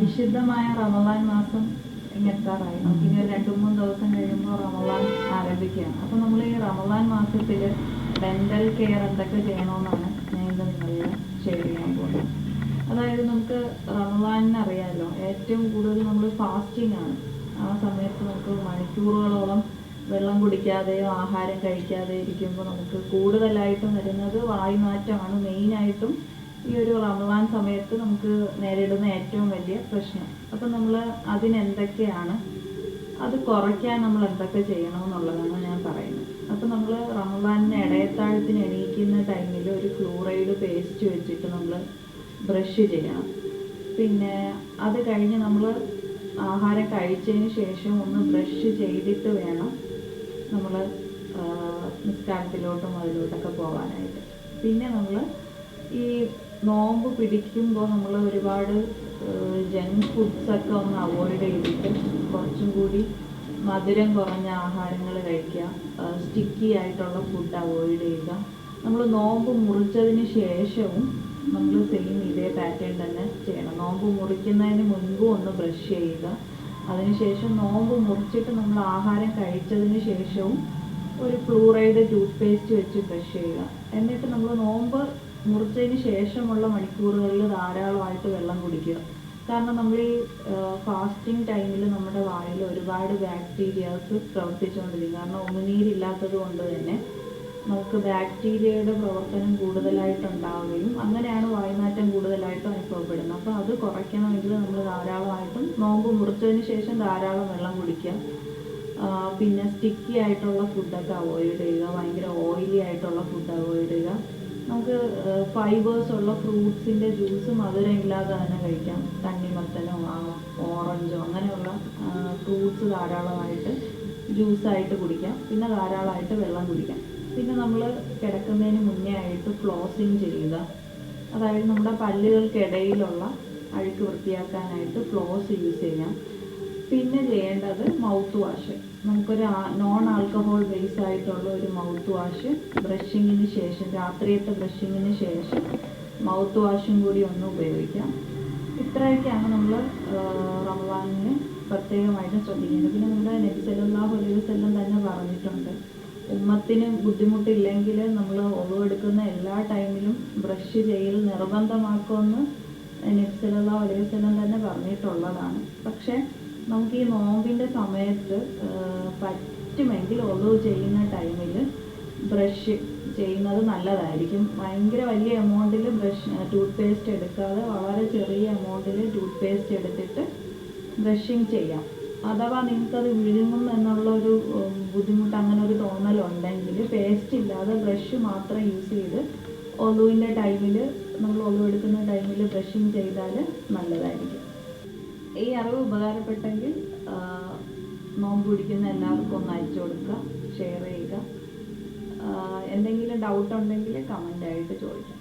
വിശുദ്ധമായ റമലാൻ മാസം എത്താറായി. നമുക്ക് ഇനി ഒരു രണ്ടു മൂന്ന് ദിവസം കഴിയുമ്പോൾ റമലാൻ ആരംഭിക്കുകയാണ്. അപ്പം നമ്മൾ ഈ റമലാൻ മാസത്തിൽ ഡെന്റൽ കെയർ എന്തൊക്കെ ചെയ്യണമെന്നാണ് ഞാൻ ഇന്ന് നിങ്ങളിൽ ഷെയർ ചെയ്യാൻ പോകുന്നത്. അതായത് നമുക്ക് റമലാനിന് അറിയാമല്ലോ ഏറ്റവും കൂടുതൽ നമ്മൾ ഫാസ്റ്റിംഗ് ആണ്. ആ സമയത്ത് നമുക്ക് മണിക്കൂറുകളോളം വെള്ളം കുടിക്കാതെയോ ആഹാരം കഴിക്കാതെ ഇരിക്കുമ്പോൾ നമുക്ക് കൂടുതലായിട്ടും വരുന്നത് വായുമാറ്റമാണ്. മെയിനായിട്ടും ഈ ഒരു റമളാൻ സമയത്ത് നമുക്ക് നേരിടുന്ന ഏറ്റവും വലിയ പ്രശ്നം. അപ്പം നമ്മൾ അതിനെന്തൊക്കെയാണ്? അത് കുറയ്ക്കാൻ നമ്മൾ എന്തൊക്കെ ചെയ്യണമെന്നുള്ളതാണ് ഞാൻ പറയുന്നത്. അപ്പം നമ്മൾ റമദാനിന് ഇടയത്താഴത്തിന് എണീക്കുന്ന ടൈമിൽ ഒരു ക്ലോറൈഡ് പേസ്റ്റ് വെച്ചിട്ട് നമ്മൾ ബ്രഷ് ചെയ്യണം. പിന്നെ അത് കഴിഞ്ഞ് നമ്മൾ ആഹാരം കഴിച്ചതിന് ശേഷം ഒന്ന് ബ്രഷ് ചെയ്തിട്ട് വേണം നമ്മൾ നിസ്കാരത്തിലോട്ടും അതിലോട്ടൊക്കെ പോകാനായിട്ട് പിന്നെ നമ്മൾ ഈ നോമ്പ് പിടിക്കുമ്പോൾ നമ്മൾ ഒരുപാട് ജങ്ക് ഫുഡ്സ് ഒക്കെ ഒന്ന് അവോയ്ഡ് ചെയ്തിട്ട് കുറച്ചും കൂടി മധുരം കുറഞ്ഞ ആഹാരങ്ങൾ കഴിക്കുക. സ്റ്റിക്കി ആയിട്ടുള്ള ഫുഡ് അവോയ്ഡ് ചെയ്യുക. നമ്മൾ നോമ്പ് മുറിച്ചതിന് ശേഷവും നമ്മൾ സെയിം ഇതേ പാറ്റേൺ തന്നെ ചെയ്യണം. നോമ്പ് മുറിക്കുന്നതിന് മുൻപും ഒന്ന് ബ്രഷ് ചെയ്യുക. അതിനുശേഷം നോമ്പ് മുറിച്ചിട്ട് നമ്മൾ ആഹാരം കഴിച്ചതിന് ശേഷവും ഒരു ഫ്ലൂറൈഡ് ടൂത്ത് പേസ്റ്റ് വെച്ച് ബ്രഷ് ചെയ്യുക. എന്നിട്ട് നമ്മൾ നോമ്പ് മുറിച്ചതിന് ശേഷമുള്ള മണിക്കൂറുകളിൽ ധാരാളമായിട്ട് വെള്ളം കുടിക്കുക. കാരണം നമ്മൾ ഈ ഫാസ്റ്റിംഗ് ടൈമിൽ നമ്മുടെ വായിൽ ഒരുപാട് ബാക്ടീരിയാസ് പ്രവർത്തിച്ചുകൊണ്ടിരിക്കും. കാരണം ഉമിനീരില്ലാത്തത് കൊണ്ട് തന്നെ നമുക്ക് ബാക്ടീരിയയുടെ പ്രവർത്തനം കൂടുതലായിട്ട് ഉണ്ടാവുകയും അങ്ങനെയാണ് വായുനാറ്റം കൂടുതലായിട്ടും അനുഭവപ്പെടുന്നത്. അപ്പോൾ അത് കുറയ്ക്കണമെങ്കിൽ നമ്മൾ ധാരാളമായിട്ടും നോമ്പ് മുറിച്ചതിന് ശേഷം ധാരാളം വെള്ളം കുടിക്കുക. പിന്നെ സ്റ്റിക്കി ആയിട്ടുള്ള ഫുഡൊക്കെ അവോയ്ഡ് ചെയ്യുക. ഭയങ്കര ഓയിലി ആയിട്ടുള്ള ഫുഡ് അവോയ്ഡ് ചെയ്യുക. നമുക്ക് ഫൈബേഴ്സ് ഉള്ള ഫ്രൂട്ട്സിന്റെ ജ്യൂസ് മധുരം ഇല്ലാതെ തന്നെ കഴിക്കാം. തണ്ണിമത്തനോ ഓറഞ്ചോ അങ്ങനെയുള്ള ഫ്രൂട്ട്സ് ധാരാളമായിട്ട് ജ്യൂസായിട്ട് കുടിക്കാം. പിന്നെ ധാരാളമായിട്ട് വെള്ളം കുടിക്കാം. പിന്നെ നമ്മൾ കിടക്കുന്നതിന് മുന്നേ ആയിട്ട് ഫ്ലോസിങ് ചെയ്യുക. അതായത് നമ്മുടെ പല്ലുകൾക്കിടയിലുള്ള അഴുക്ക് വൃത്തിയാക്കാനായിട്ട് ഫ്ലോസ് യൂസ് ചെയ്യാം. പിന്നെ ചെയ്യേണ്ടത് മൗത്ത് വാഷ് നമുക്കൊരു നോൺ ആൽക്കഹോൾ ബേസ് ആയിട്ടുള്ള ഒരു മൗത്ത് വാഷ് ബ്രഷിങ്ങിന് ശേഷം രാത്രിയത്തെ ബ്രഷിങ്ങിന് ശേഷം മൗത്ത് വാഷും കൂടി ഒന്ന് ഉപയോഗിക്കാം. ഇത്രയൊക്കെയാണ് നമ്മൾ റമദാനിന് പ്രത്യേകമായിട്ട് ശ്രദ്ധിക്കേണ്ടത്. പിന്നെ നമ്മുടെ നബി വസല്ലം തന്നെ പറഞ്ഞിട്ടുണ്ട്. ഉമ്മത്തിന് ബുദ്ധിമുട്ടില്ലെങ്കിൽ നമ്മൾ ഒഴിവെടുക്കുന്ന എല്ലാ ടൈമിലും ബ്രഷ് ചെയ്യൽ നിർബന്ധമാക്കുമെന്ന് നബി വസല്ലം തന്നെ പറഞ്ഞിട്ടുള്ളതാണ്. പക്ഷേ നമുക്ക് ഈ നോമ്പിന്റെ സമയത്ത് പറ്റുമെങ്കിൽ ഒതു ചെയ്യുന്ന ടൈമിൽ ബ്രഷ് ചെയ്യുന്നത് നല്ലതായിരിക്കും. ഭയങ്കര വലിയ എമൗണ്ടിൽ ബ്രഷ് ടൂത്ത് പേസ്റ്റ് എടുക്കാതെ വളരെ ചെറിയ എമൗണ്ടിൽ ടൂത്ത് പേസ്റ്റ് എടുത്തിട്ട് ബ്രഷിങ് ചെയ്യാം. അഥവാ നിങ്ങൾക്കത് വിഴുങ്ങും എന്നുള്ളൊരു ബുദ്ധിമുട്ട് അങ്ങനെ ഒരു തോന്നലുണ്ടെങ്കിൽ പേസ്റ്റ് ഇല്ലാതെ ബ്രഷ് മാത്രം യൂസ് ചെയ്ത് ഒലുവിന്റെ ടൈമിൽ നമ്മൾ ഒലു എടുക്കുന്ന ടൈമിൽ ബ്രഷിങ് ചെയ്താൽ നല്ലതായിരിക്കും. ഈ അറിവ് ഉപകാരപ്പെട്ടെങ്കിൽ നോമ്പ് പിടിക്കുന്ന എല്ലാവർക്കും ഒന്ന് അയച്ചു കൊടുക്കുക ഷെയർ ചെയ്യുക. എന്തെങ്കിലും ഡൗട്ട് ഉണ്ടെങ്കിൽ കമന്റായിട്ട് ചോദിക്കാം